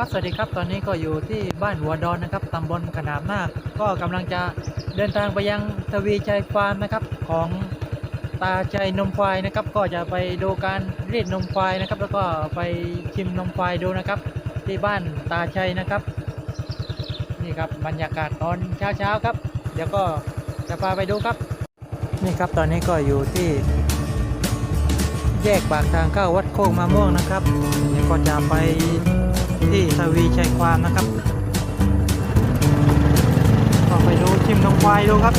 ครับสวัสดีครับตอนนี้ก็อยู่ที่บ้านหัวดอนนะครับตำบลขนามนาคก็กำลังจะเดินทางไปยังทวีชัยฟาร์มนะครับของตาชัยนมควายนะครับ ก็จะไปดูการรีดนมควายนะครับ แล้วก็ไปชิมนมควายดูนะครับ ที่บ้านตาชัยนะครับ นี่ครับบรรยากาศตอนเช้าๆครับ เดี๋ยวก็จะพาไปดูครับ นี่ครับตอนนี้ก็อยู่ที่ แยกปากทางเข้าวัดโคกมะม่วงนะครับเดี๋ยวก็จะไป ที่ทวีชัยความนะครับก็ไปดูชิมนมควายดูครับ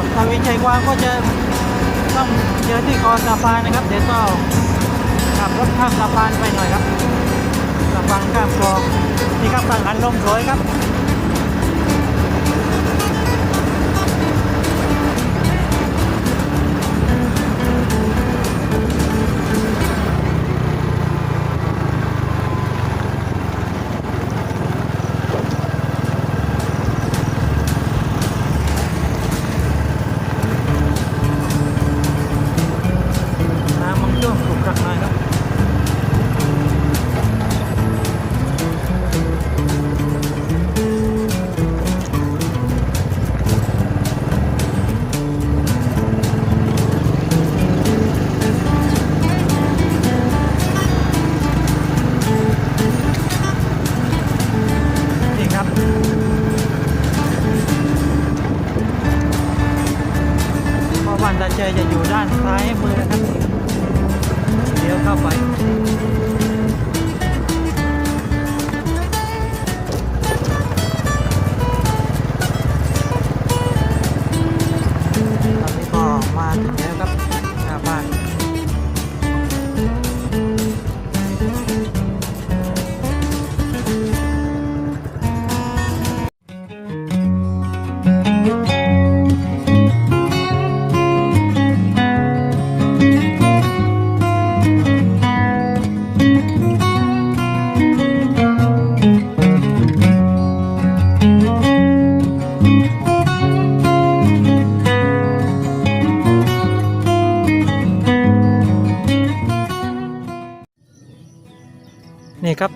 เดี๋ยวก็ทวีชัยกวางก็จะต้องเจอที่คอสะพานนะครับ เดี๋ยวก็ขับรถข้ามสะพานไปหน่อยครับสะพานข้ามคลองนี่ครับทางหันลมสวยครับ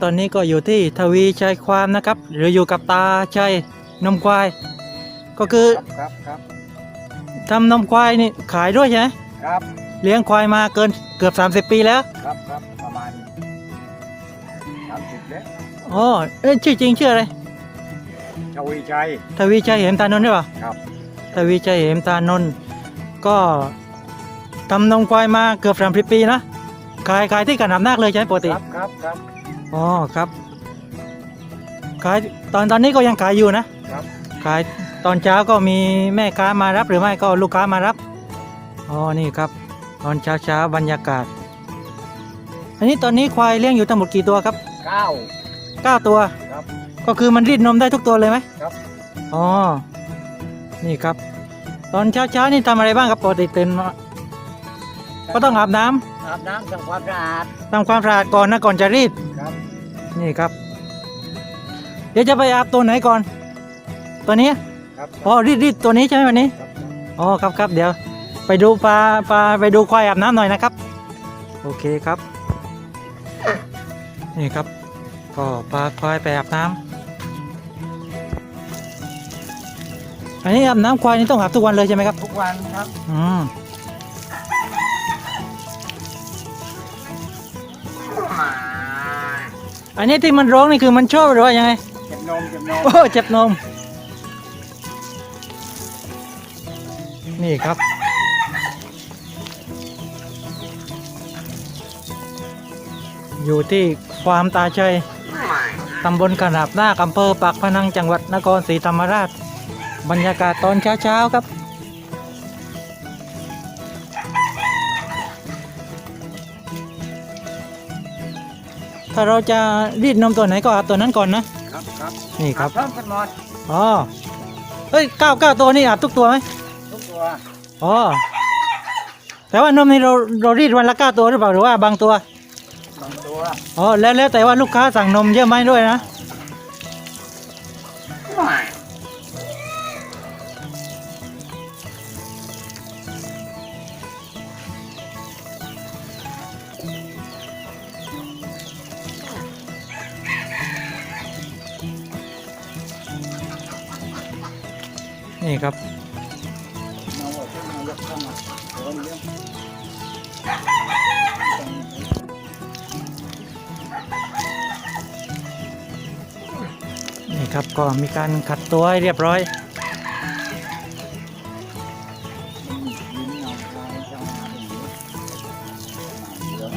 ตอนนี้ก็อยู่ที่ทวีชัยความนะครับ หรืออยู่กับตาชัยนมควาย ก็คือครับครับทำนมควายนี่ขายด้วยใช่ไหมครับเลี้ยงควายมาเกินเกือบ 30 ปีแล้วครับครับประมาณสามสิบแล้วอ๋อเอ้ยชื่อจริงชื่ออะไรชวีชัยทวีชัยเหมตานนท์ใช่ป่ะครับทวีชัยเหมตานนท์ก็ทำนมควายมาเกือบ 30 ปีนะขายขายที่กันนำนาคเลยใช่ไหมปกติครับครับครับ อ๋อครับ ขายตอนตอนนี้ก็ยังขายอยู่นะครับ ขายตอนเช้าก็มีแม่ค้ามารับหรือไม่ก็ลูกค้ามารับ อ๋อ นี่ครับ ตอนเช้าเช้าๆบรรยากาศ อันนี้ตอนนี้ควายเลี้ยงอยู่ทั้งหมดกี่ตัวครับเก้า เก้าตัว ครับ ก็คือมันรีดนมได้ทุกตัวเลยไหมครับ อ๋อ นี่ครับ ตอนเช้าเช้าๆนี่ทำอะไรบ้างครับปกติตื่นมาก็ต้องอาบน้ำ อาบน้ำทำความสะอาดทำความสะอาดก่อนนะก่อนจะรีดครับนี่ครับ เดี๋ยวจะไปอาบตัวไหนก่อน ตัวนี้ครับอ๋อรีดรีดตัวนี้ใช่ไหมวันนี้ครับอ๋อครับครับเดี๋ยว ไปดูปลาปลาไปดูควายอาบน้ำหน่อยนะครับ โอเคครับ นี่ครับ ก็ปลาควายไปอาบน้ำอันนี้อาบน้ำควายนี่ต้องอาบทุกวันเลยใช่ไหมครับ ทุกวันครับ อืม อันนี้ที่มันร้องนี่คือมันชอบหรือว่ายังไงเจ็บนมเจ็บนมโอ้เจ็บนม นี่ครับ อยู่ที่ฟาร์มตาชัยตำบลกระนาบนาคอำเภอปากพนังจังหวัดนครศรีธรรมราช บรรยากาศตอนเช้าๆครับ ถ้าเราจะรีดนมตัวไหนก็อาบตัวนั้นก่อนนะ ครับครับนี่ครับ พร้อมกันหมดอ๋อ เฮ้ยเก้าเก้าตัวนี่อาบทุกตัวไหมทุกตัวอ๋อ แต่ว่านมนี่เราเรารีดวันละเก้าตัวหรือเปล่าหรือว่าบางตัวบางตัวอ๋อ แล้วแล้วแต่ว่าลูกค้าสั่งนมเยอะไหมด้วยนะ ก็มีการขัดตัวให้เรียบร้อยยิ้มเอาคลายจังหวะนี้เดี๋ยว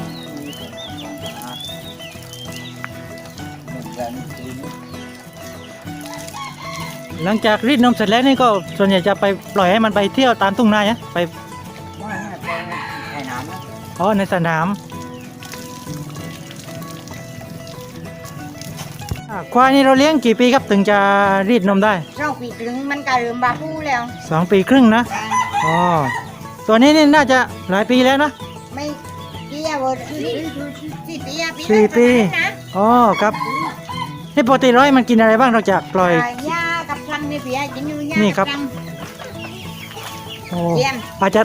มีคนทำความสะอาดเหมือนกันจริงหลังจากรีดนมเสร็จแล้วนี่ก็ส่วนใหญ่จะไปปล่อยให้มันไปเที่ยวตามทุ่งนาเนี่ยไปว่าให้ไปไข่น้ำนะอ๋อในสนาม ควายนี่เราเลี้ยงกี่ปีครับถึงจะรีดนมได้เราปีกลึงมันก็เริ่มบาปูแล้ว สองปีครึ่งนะอ๋อตัวนี้นี่น่าจะหลายปีแล้วนะไม่เกี่ยวสี่ปีอะปีสี่ปีนะอ๋อครับนี่ปกติร้อยมันกินอะไรบ้างนอกจากปล่อยยากับพลังนี่เปียกินอยู่ยานี่ครับกัโอ้เยี่ยมอาจจะ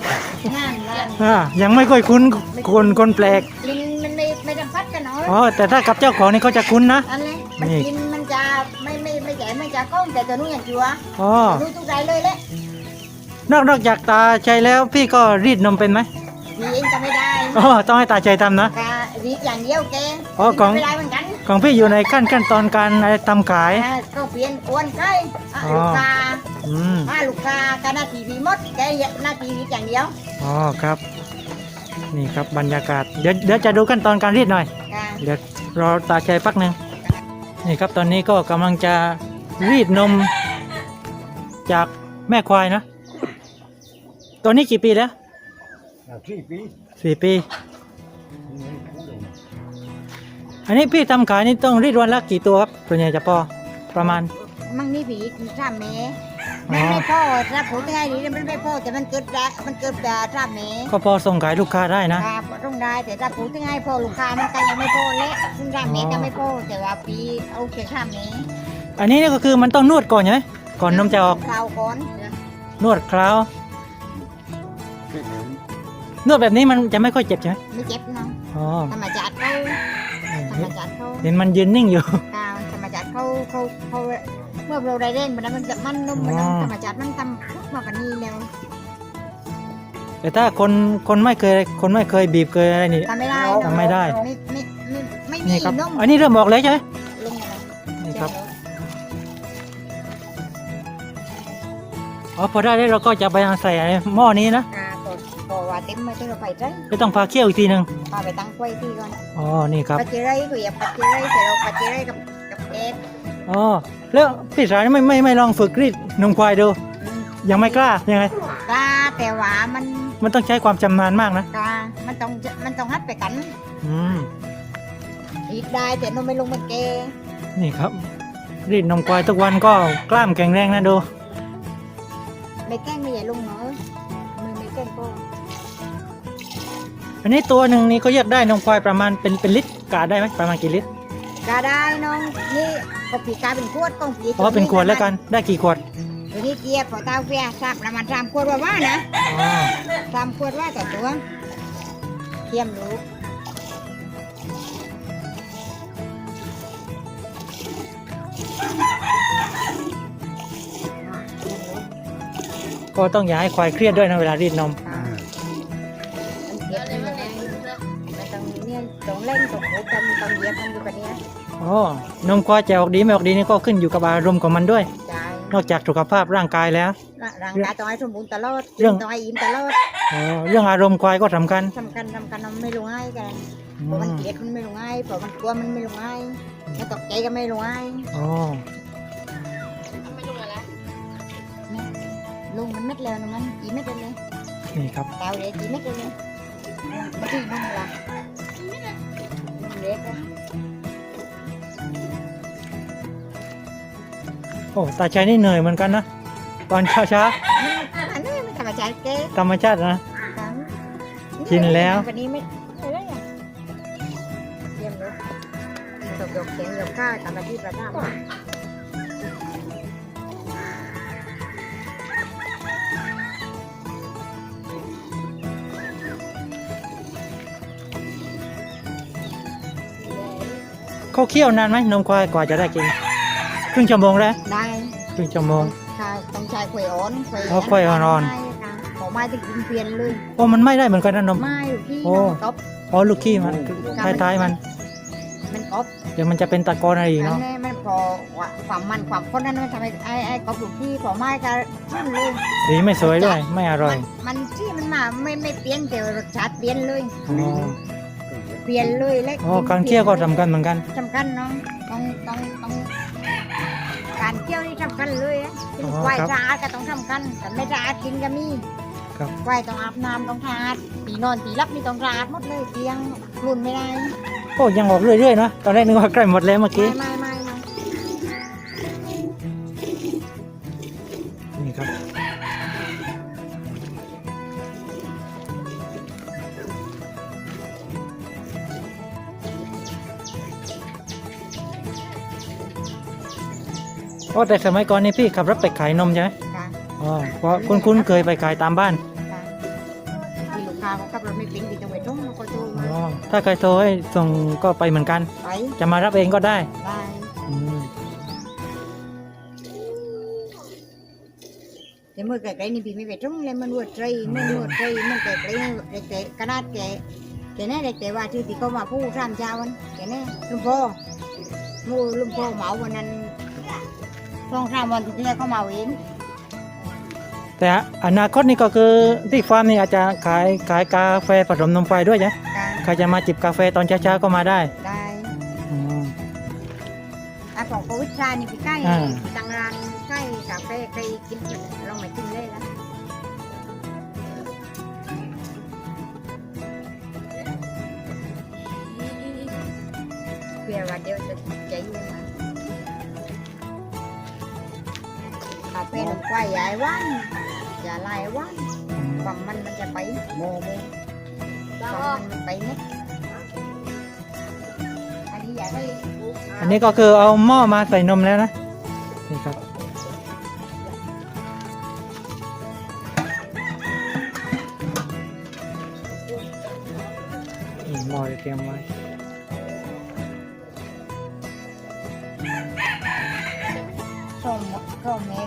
งานงานอ่ายังไม่ค่อยคุ้นคนคนแปลกลิ้นมันไม่ไม่สัมผัสกันเนาะอ๋อแต่ถ้ากับเจ้าของนี่เขาจะคุ้นนะอันนี้ มันนี่กินมันจะไม่ไม่ไม่ใหญ่ไม่จะก้องแต่ตัวนู้นอย่างจัวอ๋อรู้ทุกรายเลยแหละนอกนอกจากตาใจแล้วพี่ก็รีดนมเป็นไหมพี่เองก็ไม่ได้อ๋อต้องให้ตาใจทำนะกะรีดอย่างเดียวแกอ๋อของไม่ได้เหมือนกันของพี่อยู่ในขั้นขั้นตอนการทำขายอ่าก็เปลี่ยนกวนใกล้อะอ๋อลูกค้าอืมถ้าลูกค้าก็หน้าที่พี่มดแกหน้าที่รีดอย่างเดียวอ๋อครับ นี่ครับบรรยากาศเดี๋ยวเดี๋ยวจะดูขั้นตอนการรีดหน่อยค่ะเดี๋ยวรอตาใจพักหนึ่ง นี่ครับตอนนี้ก็กำลังจะรีดนมจากแม่ควายนะตัวนี้กี่ปีแล้วอะสี่ปีสี่ปี อันนี้พี่ทำขายนี่ต้องรีดวันละกี่ตัวครับส่วนใหญ่จะพอประมาณ มั่งนี่ผีสามเมอ๋ มันอไม่พอถ้าผมไงนี่มันไม่พอแต่มันเกิดแปลมันเกิดแปลสามเมก็พอส่งขายลูกค้าได้นะ ครับต้องได้แต่ถ้าผมไงพอลูกค้ามันก็ยังไม่พอเละซึ่งสามเมอ๋อก็ไม่พอแต่ว่าปีเอาแค่สามเมอันนี้นี่ก็คือมันต้องนวดก่อนใช่ไหมก่อนนมจะออกคราวก่อนนวดคราวนวดแบบนี้มันจะไม่ค่อยเจ็บใช่ไหมไม่เจ็บเนาะอ๋อธรรมชาติเขาธรรมชาติเขาเห็นมันยืนนิ่งอยู่กาวธรรมชาติเขาเขาเขา เมื่อเราได้เล่นมันนั้นมันจะมันนุ่มมันนั้นอ๋อธรรมชาติมันทำมากกว่านี้แล้วแต่ถ้าคนคนไม่เคยคนไม่เคยบีบเคยอะไรนี่ทำไม่ได้ทำไม่ได้ไม่ไม่ไม่ไม่มีนี่ครับนุ่มอันนี้เริ่มออกแล้วใช่ไหมลงมานี่ครับอ๋อพอได้แล้วเราก็จะไปใส่หม้อนี้นะอ่าก็ก็ว่าเต็มไม่ต้องเราไปใจไม่ต้องพาเคี่ยวอีกทีหนึ่งพาไปตั้งไว้ที่ก่อนอ๋อนี่ครับปัจเจไรก็อย่าปัจเจไรแต่เราปัจเจไรกับกับเอ็ด อ๋อแล้วพี่สายไม่ไม่ไม่ลองฝึกรีดนมควายดูอืมยังไม่กล้ายังไงกาแต่ว่ามันมันต้องใช้ความชำนาญมากนะกามันต้องมันต้องฮัดไปกันอืมอีกได้แต่นมไม่ลงมาเกนี่ครับ รีดนมควายทุกวันก็กล้ามแข็งแรงนะดูไม่แกล้งไม่ใหญ่ลงเนาะมือไม่แกล้งก็อันนี้ตัวหนึ่งนี่เขาแยกได้นมควายประมาณเป็นเป็นลิตรกาได้ไหมประมาณกี่ลิตร ก็ได้น้องนี่ ก็ผีกาเป็นขวดต้องผีอ๋อเป็นขวดแล้วกันได้กี่ขวดตัวนี้เกียร์พอเต้าเฟียทราบประมาณสามขวดว่าว่านะอ๋อสามขวดว่าต่อตัวเทียมลูกก็ต้องอย่าให้ควายเครียดด้วยนะเวลารีดนมค่ะมันเกียร์มันไม่ต้องเนี่ยต้องเล่นต้องโขกต้องต้องเหยียบมันอยู่แบบเนี้ย อ๋อนมควายจะออกดีไม่ออกดีนี่ก็ขึ้นอยู่กับอารมณ์ของมันด้วยใจนอกจากสุขภาพร่างกายแล้ว ร่างกายต้องให้สมบูรณ์ตลอดเรื่อง ต้องให้อิ่มตลอดอ๋อเรื่องอารมณ์ควายก็สำคัญสำคัญสำคัญมันไม่ลงง่ายกันอืเพราะมันมเกลียดมันไม่ลงง่ายเพราะมันกลัวมันไม่ลงง่ายมันตกใจก็ไม่ลงง่ายอ๋อลุงมันเม็ดแล้วนะมันกี่เม็ดเลย นี่ครับตาวเลยกี่เม็ดเลยไม่ที่นุ่มละเล็กนะ โอ้ตาชัยนี่เหนื่อยเหมือนกันนะ ตอนเช้าช้าอันนี้ไม่ธรรมชาติเก๊ๆธรรมชาตินะ กินแล้ว วันนี้ไม่ไม่ได้อะเยี่ยมเลยตกยกเสียงยกข้าวทำหน้าที่ประจำเขาเคี่ยวนานไหมนมควายกว่าจะได้กิน ครึ่งชั่วโมงแล้วได้ครึ่งชั่วโมงค่ะต้องใช้ขวยอ่อนขวยอ๋อขวยอ่อนๆไม่ค่ะขอไม้ถึงกินเปลี่ยนเลยโอ้มันไม่ได้เหมือนกันนะนม ไม้อยู่ที่โอ้น้ำตบอ๋อลูกขี้มันท้ายๆมัน มันกบเดี๋ยวมันจะเป็นตะกอนอะไรอีกอันเนาะนี้มันพอว่าความมันความข้นนั้นมันทำให้ไอ้ไอ้กบลูกที่ขอไม้ก็นั่นเลยสีไม่สวยด้วย ไม่อร่อยมันที่มันมาไม่ไม่เปลี่ยนแต่รสชาติเปลี่ยนเลย อ๋อเปลี่ยนเลยและอ๋อการเคี่ยวก็สำคัญเหมือนกัน สำคัญเนาะต้องต้องต้อง การเคี่ยวนี่สำคัญเลยอะอ๋อควายครับสะอาดก็ต้องสำคัญแต่ไม่สะอาดกินก็มีครับควายต้องอาบน้ำต้องสะอาดตีนอนตีรับนี่ต้องสะอาดหมดเลยเตียงรุนไม่ได้โอ้ยังออกเรื่อยๆเนาะตอนแรกนึกว่าใกล้หมดแล้วเมื่อกี้ ไม่ไม่ไม่ไม่ โอ้แต่สมัยก่อนนี่พี่ขับรถไปขายนมใช่ไหมค่ะอ๋อเพราะคุณคุณเคยไปขายตามบ้านค่ะที่ลูกค้าเขาขับรถไม่เป็นที่ต้องไปตรงแล้วก็โทรอ๋มาอถ้าใครโทรให้ส่งก็ไปเหมือนกัน ไปจะมารับเองก็ได้ได้อืมแต่เมื่อไกลๆนี่พี่ไม่ไปตรงเลยมันรวดใจมันรวดใจมันไกลๆเด็กๆกระดาษแกแกแน่เด็กๆว่าที่ที่เขามาพูดสามเช้าวันแกแน่ลุงพ่อมูลุงพ่อเหมาวันนั้น สองสามวันที่แล้วเขาเหมาเองแต่อนาคตนี่ก็คือที่ฟาร์มนี่อาจจะขายขายกาแฟผสมนมควายด้วยใช่ไหมการใครจะมาจิบกาแฟตอนเช้าๆก็มาได้ได้อืม อะของโควิดซานี่พี่ใกล้อ่าทางร้านใกล้กาแฟใกล้กินลองมากินเลยนะเพื่อว่าเดี๋ยวจะใจเย็ นนะกาแฟนมควายใหญ่วันอย่าลายวันความมันมันจะไปโมโมความมันมันไปเนี่ยอันนี้อยากให้ อันนี้ก็คือเอาหม้อมาใส่นมแล้วนะ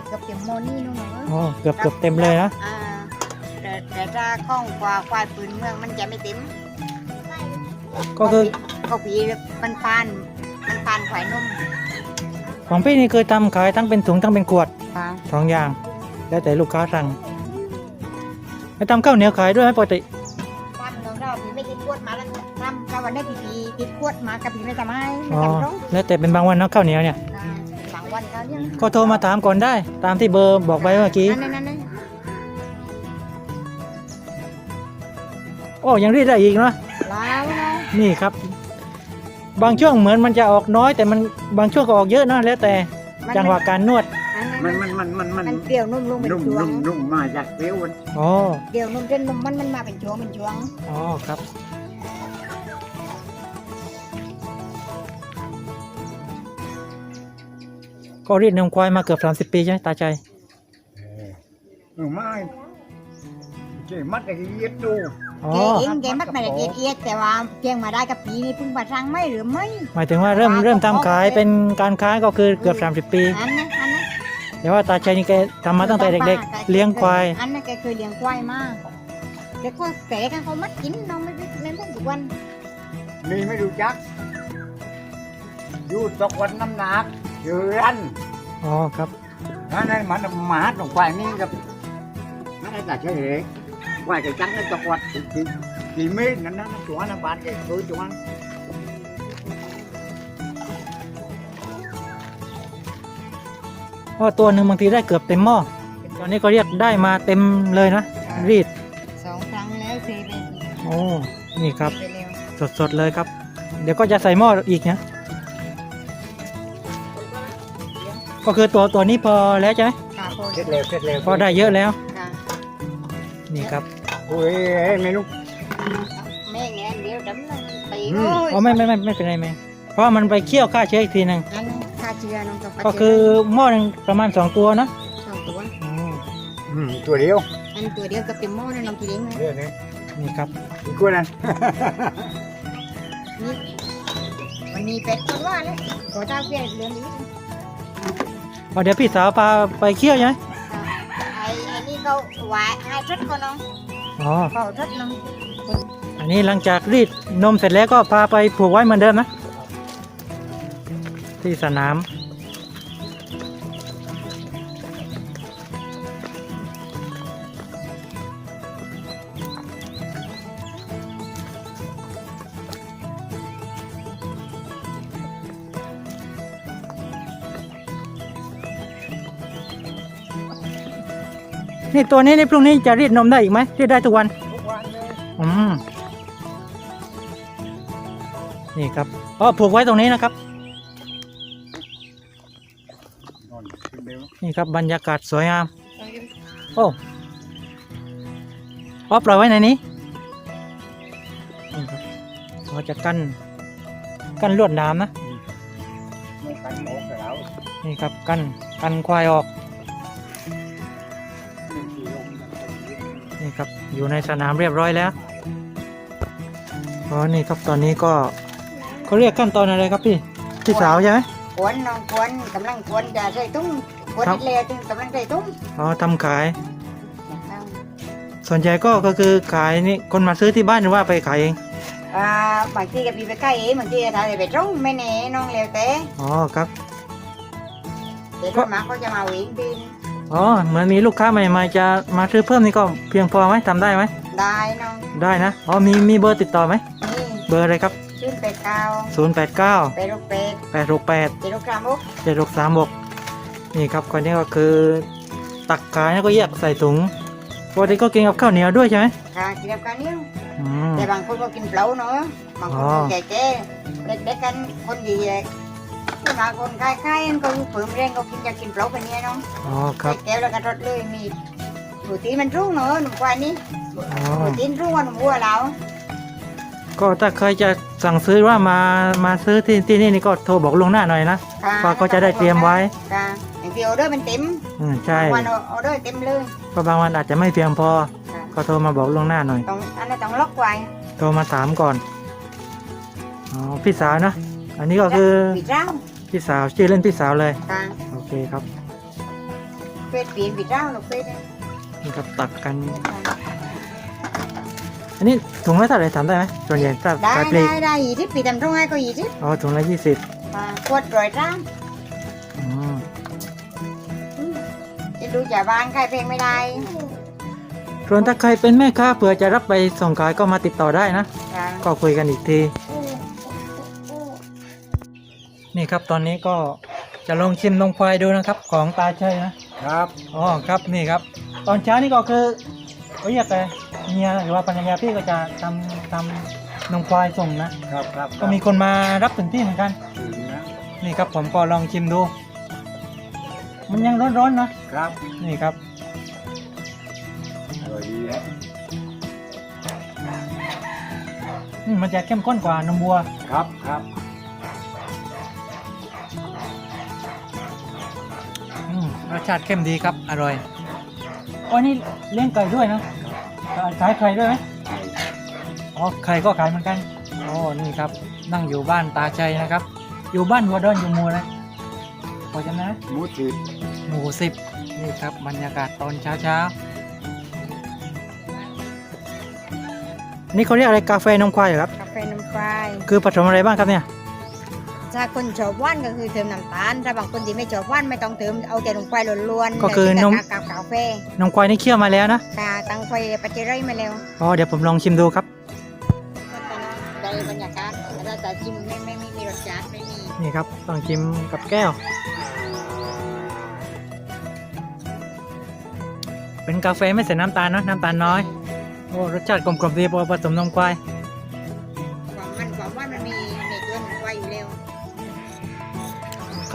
เมย์กับเต็มโมนี่นู่นเนอะอ๋อเกือบเกือบเต็มเลยนะอ่าแต่แต่ถ้าข้องกว่าควายปืนเมืองมันจะไม่เต็มก็คือเขาปีมันปานมันปานควายนุ่มของพี่นี่เคยทำขายทั้งเป็นถุงทั้งเป็นขวดค่ะสองอย่าง แล้วแต่ลูกค้าสั่งไปทำข้าวเหนียวขายด้วยไหมปกติทำของเราพี่ไม่ติดขวดมาแล้วทำถ้าวันนี้พี่ปีติดขวดมากับพี่ไม่ทำให้ไม่อ๋อทำตรงแล้วแต่เป็นบางวันนะข้าวเหนียวเนี่ย นะบางวันก็ยังก็โทรมาถามก่อนได้ ตามที่เบอร์บอกไว้เมื่อกี้ นั่นนั่นนั่นโอ้ยังรีดได้อีกเนาะ แล้วนะนี่ครับ บางช่วงเหมือนมันจะออกน้อย แต่มันบางช่วงก็ออกเยอะนะแล้วแต่มันจังหวะการนวด อันนั้นมันมันมันมันมันมันเปรี้ยวนุ่มลงเป็นนุ่มช่วนุ่งมนุ่มมาจากเปรี้ยวมันอ๋อ เปรี้ยวนุ่มเส้นนุ่มมันมันมาเป็นช่วงเป็นช่วง อ๋อครับ ก็รีดนมควายมาเกือบ30ปีใช่ไหมตาใจเออเออไม่เจ๊มัดไอ้เย็ดดูอ๋อแกเองแกมัดมาได้เอียดเอียดแต่ว่าเพียงมาได้กับปีนี้เพิ่งมาสร้างไม่หรือไม่หมายถึงว่าเริ่มเริ่มทำขายเป็นการค้าก็คือเกือบ30 ปี อันนั้นอันนั้นแต่ว่าตาชัยนี่แกทำมาตั้งแต่เด็ก ๆ เลี้ยงควาย อันนั้นแกเคยเลี้ยงควายมากแต่ก็แต่กันเขามัดกินน้องไม่ได้เล่นทุกวันนี่ไม่รู้จักอยู่ตกวันน้ำหนัก เชือรันอ๋อครับนั่นนั่นมันหมาตรงควายนี่กับนั่นไอ้ตาเฉยควายกับจังนั่นตกวัดกี่กี่เมตรนั่นนั่นตัวนั้นบานแกตัวตัวนั้นเพราะตัวหนึ่งบางทีได้เกือบเต็มหม้อ ตอนนี้ก็เรียกได้มาเต็มเลยนะ รีดสองครั้งแล้วเซไปโอ้ นี่ครับไปเร็วสดๆเลยครับ เดี๋ยวก็จะใส่หม้ออีกนะ ก็คือตัวตัวนี้พอแล้วใช่ไหมค่ะพอเสร็จเร็วเสร็จเร็วพอได้เยอะแล้ว ค่ะนี่ครับโอ้ยไม่รู้ แม่แงนเดียวดำเลยตีอืม โอ้ยอ๋อไม่ไม่ไม่ไม่เป็นไรแม่เพราะว่ามันไปเคี่ยวฆ่าเชื้ออีกทีหนึ่งอันนั้นค่าเชื้อน้องกับก็คือหม้อหนึ่งประมาณ2ตัวนะสองตัวอ๋ออืมตัวเดียวอันตัวเดียวกับเต็มหม้อนั่นน้องกินเองนะเดี๋ยวนี้นี่ครับอีกคนนั้นนี่มันมีเป็ดคนว่าเลยขอเจ้าเพี้ยเรื่องนี้ พอเดี๋ยวพี่สาวพาไปเคี่ยวใช่ไหมไอ้ไอ้นี่เขาหวายให้รถก็น้องอ๋อเฝ้ารถน้องอันนี้หลังจากรีดนมเสร็จแล้วก็พาไปผูกไว้เหมือนเดิมนะ ที่สนาม นี่ตัวนี้นี่พรุ่งนี้จะรีดนมได้อีกไหมรีดได้ทุกวันทุกวันเลยอืมนี่ครับอ๋อผูกไว้ตรงนี้นะครับ นอนขึ้นเร็วนี่ครับบรรยากาศสวยงามโอ้อ๋อปล่อยไว้ในนี้นี่ครับเราจะกั้นกั้นลวดหน้ำนะ ไม่กันหมกแล้ว นี่ครับ กั้น กันควายออก ครับ อยู่ในสนามเรียบร้อยแล้วอ๋อนี่ครับตอนนี้ก็เขาเรียกขั้นตอนอะไรครับพี่พี่สาวใช่ไหมควนน้องควนกำลังควนจะใส่ตุ้งควนครับนิดเลยถึงกำลังใส่ตุ้งอ๋อทำขาย ส่วนใหญ่ก็ก็คือขายนี่คนมาซื้อที่บ้านหรือว่าไปขายเองอ่าบางทีก็ปีไปใกล้เองบางทีก็ถ่ายไปตรงไม่แน่น้องเร็วแต่อ๋อครับเดี๋ยวรถมาเขาจะมาวิ่งบิน อ๋อเหมือนมีลูกค้าใหม่ๆจะมาซื้อเพิ่มนี่ก็เพียงพอไหมทำได้ไหมได้น้องได้นะอ๋อมีมีเบอร์ติดต่อไหมนี่เบอร์อะไรครับขึ้นไปเก้า0 8 9 ไปรถเป็ด8 6 8 เจ็ดรถกรัมบุ๊ก7 6 3 6นี่ครับคนนี้ก็คือตักขายแล้วก็แยกใส่ถุงปกติก็กินกับข้าวเหนียวด้วยใช่ไหมค่ะกินกับการนิ้วอืม แต่บางคนก็กินเปล่าเนาะบางคนอ๋อแก่ๆเด็กๆกันคนดี ๆที่มาคนใกล้ๆกันก็เพิ่มแรงก็กินจะกินเปล่าไปเนี่ยเนาะอ๋อครับแก้วแล้วก็รถเลยมีหนูตีมันรุ่งเนาะหนุ่มควายนี่อ๋อหนูตีนรุ่งกว่าหนุ่มวัวแล้วก็ถ้าใครจะสั่งซื้อว่ามามาซื้อที่ที่นี่นี่ก็โทรบอกล่วงหน้าหน่อยนะค่ะก็ก็จะได้เตรียมไว้ค่ะอย่างที่ออเดอร์มันเต็มอืมใช่วันออเดอร์เต็มเลยเพราะบางวันอาจจะไม่เพียงพอก็โทรมาบอกล่วงหน้าหน่อยต้องอันนั้นต้องล็อกไว้โทรมาถามก่อนอ๋อพี่สาวนะอันนี้ก็คือปิดเจ้า พี่สาวชื่อเล่นพี่สาวเลยค่ะโอเคครับเป็ดปีนปิดเจ้าหนูเป็ดเนี่ยนี่ครับตักกัน อันนี้ถุงละเท่าไหร่ถามได้ไหมส่วนใหญ่ถ้าได้ขายปลีได้กได้ยี่สิบปีทำตรงไงก็ยี่สิบอ๋อถุงละยี่สิบค่ะขวดร้อยจ้าอืมจะดูจากบ้านใครเพลงไม่ได้ส่วนถ้าใครเป็นแม่ค้าเผื่อจะรับไปส่งขายก็มาติดต่อได้นะค่ะก็คุยกันอีกที นี่ครับตอนนี้ก็จะลองชิมนมควายดูนะครับของตาชัยนะครับอ๋อครับนี่ครับ ตอนเช้านี่ก็คือเรียกแต่เมียหรือว่าภรรยาพี่ก็จะทำทำนมควายส่งนะ ครับครับก็มีคนมารับถึงที่เหมือนกันถึงนะนี่ครับผมก็ลองชิมดู มันยังร้อนๆนะครับนี่ครับอร่อยดีนะอืมมันจะเข้มข้นกว่านมวัว ครับครับ รสชาติเข้มดีครับ อร่อยอ๋อนี่เลี้ยงไก่ด้วยนะขายไข่ด้วยไหมไข่อ๋อไข่ก็ขายเหมือนกันอ๋อนี่ครับ นั่งอยู่บ้านตาชัยนะครับ อยู่บ้านหัวดอนอยู่หมู่นะพอจำนะหมูจืดหมู่สิบนี่ครับบรรยากาศตอนเช้าเช้าๆนี่เขาเรียกอะไรกาแฟนมควายเหรอครับ กาแฟนมควาย คือผสมอะไรบ้างครับเนี่ย ถ้าคนชอบหว่านก็คือเติมน้ำตาล ถ้าบางคนที่ไม่ชอบหว่านไม่ต้องเติมเอาแต่นมควายล้วนๆก็คือนมกับกาแฟนมควายนี่เคี่ยวมาแล้วนะกาตั้งไฟปัจจัยมาแล้วอ๋อเดี๋ยวผมลองชิมดูครับ ก็จะได้บรรยากาศแต่ถ้าจิ้มไม่ไม่ไม่มีรสชาติไม่มีนี่ครับต้องชิมกับแก้ว เป็นกาแฟไม่ใส่น้ำตาลเนอะน้ำตาลน้อย โอ้รสชาติกลมๆดีพอผสมนมควาย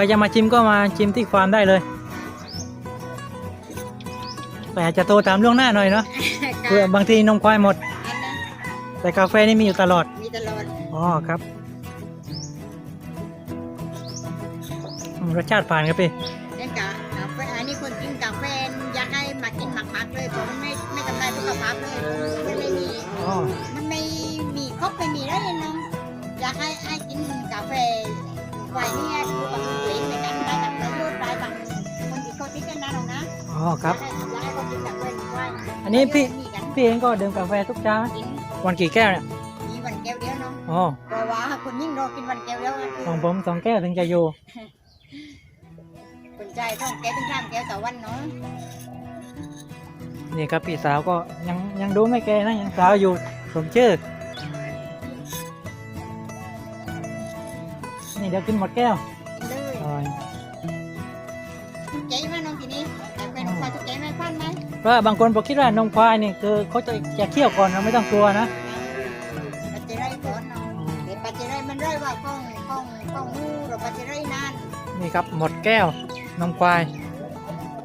รจะมาชิมก็มาชิมที่ฟาร์มได้เลย แต่อาจจะโทรตามล่วงหน้าหน่อยเนาะเพื่อบางทีนมควายหมดอันนั้นแต่กาแฟนี่มีอยู่ตลอด มีตลอด อ๋อครับอืมรสชาติผ่านครับพี่ ครับอยากให้เขากินกาแฟไว้อันนี้พี่มีกันพี่เองก็ดื่มกาแฟทุกเช้าไหมกินวันกี่แก้วเนี่ยมีวันแก้วเดียวน้องอ๋อเพราะว่าคนยิ่งรอกินวันแก้วเดียวอะคือของผมสองแก้วถึงจะอยู่คนใจต้องแก้วถึงสามแก้วต่อวันเนาะนี่ครับพี่สาวก็ยังยังดูไม่แก่นะยังสาวอยู่ผมชื่อนี่เดี๋ยวกินหมดแก้ว เพราะว่าบางคนบอกคิดว่านมควายนี่คือเขาจะจะเคี่ยวก่อนเราไม่ต้องกลัวนะปัจจัยไรก่อนเนาะเดี๋ยวปัจจัยไรมันไรว่าข้องข้องข้องงูหรือปัจจัยไรนานนี่ครับหมดแก้วนมควาย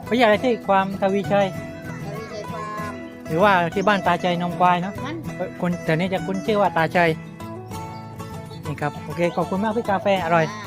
เขาอยากอะไรที่ความทวีชัยเราวิจัยความหรือว่าที่บ้านตาใจนมควายเนาะมันเอ้ยคนแต่นี้จะคุ้นชื่อว่าตาใจนี่ครับโอเคขอบคุณมากพี่กาแฟอร่อยา